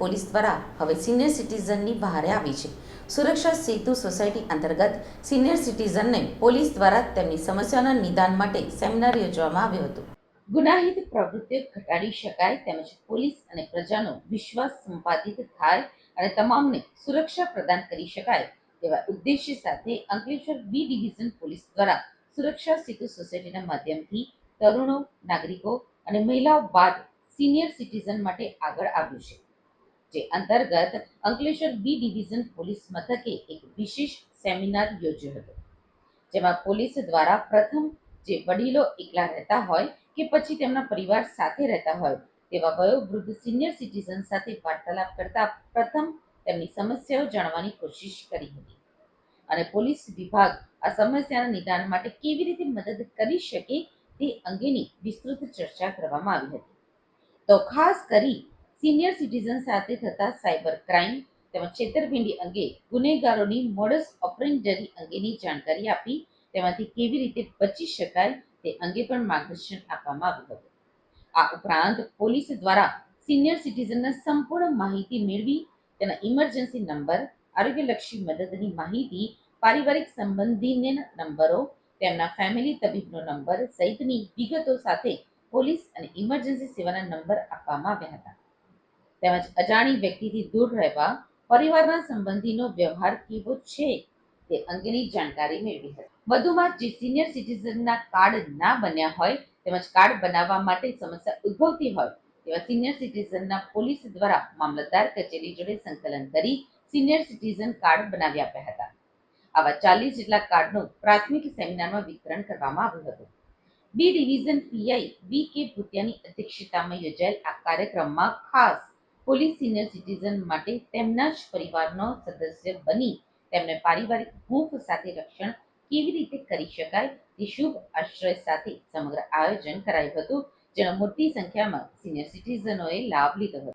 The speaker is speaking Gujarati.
પોલીસ દ્વારા હવે સિનિયર સિટીઝનની બહારે આવી છે. સુરક્ષા સેતુ સોસાયટી અંતર્ગત સિનિયર સિટીઝનને પોલીસ દ્વારા તેમની સમસ્યાના નિદાન માટે સેમિનાર યોજવામાં આવ્યો હતો. ગુનાહિત પ્રવૃત્તિઓ ઘટાડી શકાય તેમજ પોલીસ અને પ્રજાનો વિશ્વાસ સંપાદિત થાય અને તમામને સુરક્ષા પ્રદાન કરી શકાય તેવા ઉદ્દેશ્ય સાથે અંકલેશ્વર બી ડિવિઝન પોલીસ દ્વારા સુરક્ષા સેતુ સોસાયટીના માધ્યમથી તરુણો, નાગરિકો અને મહિલાઓ બાદ સિનિયર સિટીઝન માટે આગળ આવ્યું છે. જે અંતર્ગત અંકલેશ્વર બી ડિવિઝન પોલીસ મથકે એક વિશેષ સેમિનાર યોજ્યો હતો, જેમાં પોલીસ દ્વારા પ્રથમ જે વડીલો એકલા રહેતા હોય કે પછી તેમના પરિવાર સાથે રહેતા હોય તેવા વયોવૃદ્ધ સિનિયર સિટીઝન સાથે વાર્તાલાપ કરતા પ્રથમ તેમની સમસ્યાઓ જાણવાની કોશિશ કરી હતી. અને પોલીસ વિભાગ આ સમસ્યાના નિદાન માટે કેવી રીતે મદદ કરી શકે તે અંગેની વિસ્તૃત ચર્ચા કરવામાં આવી હતી. તો ખાસ કરી સિનિયર સિટીઝન સાથે થતા સાયબર ક્રાઇમ તેમજ છેતરપિંડી અંગે ગુનેગારોની મોડસ ઓપરેન્ડરી અંગેની જાણકારી આપી, તેમાંથી કેવી રીતે બચી શકાય તે અંગે પણ માર્ગદર્શન આપવામાં આવ્યું હતું. આ ઉપરાંત પોલીસ દ્વારા સિનિયર સિટીઝનના સંપૂર્ણ માહિતી મેળવી, તેના ઇમરજન્સી નંબર આરોગ્યલક્ષી મદદની માહિતી, પારિવારિક સંબંધીને નંબરો, તેમના ફેમિલી તબીબનો નંબર સહિતની વિગતો સાથે પોલીસ અને ઇમરજન્સી સેવાના નંબર આપવામાં આવ્યા હતા. તેમજ અજાણી વ્યક્તિથી દૂર રહેવા, પરિવારના સંબંધીનો વ્યવહાર કેવો છે તે અંગેની જાણકારી મેળવી હતી. વધુમાં જે સિનિયર સિટીઝનના કાર્ડ ના બન્યા હોય, તેમજ કાર્ડ બનાવવા માટે સમસ્યા ઉદ્ભવતી હોય, તેવા સિનિયર સિટીઝનના પોલીસ દ્વારા મામલતદાર કચેરી જોડે સંકલન કરી સિનિયર સિટીઝન કાર્ડ બનાવી આપ્યા હતા. આવા ચાલીસ જેટલા કાર્ડનું પ્રાથમિક સેમિનારમાં વિતરણ કરવામાં આવ્યું હતું. બી ડિવિઝન પીઆઈ વી કે ભૂતિયાની અધ્યક્ષતામાં યોજાયેલ આ કાર્યક્રમમાં ખાસ પોલીસ સિનિયર સિટીઝન માટે તેમના જ પરિવારનો સદસ્ય બની તેમને પારિવારિક હૂંફ સાથે રક્ષણ કેવી રીતે કરી શકાય તે શુભ આશ્રય સાથે સમગ્ર આયોજન કરાયું હતું, જેનો મોટી સંખ્યામાં સિનિયર સિટીઝનોએ લાભ લીધો હતો.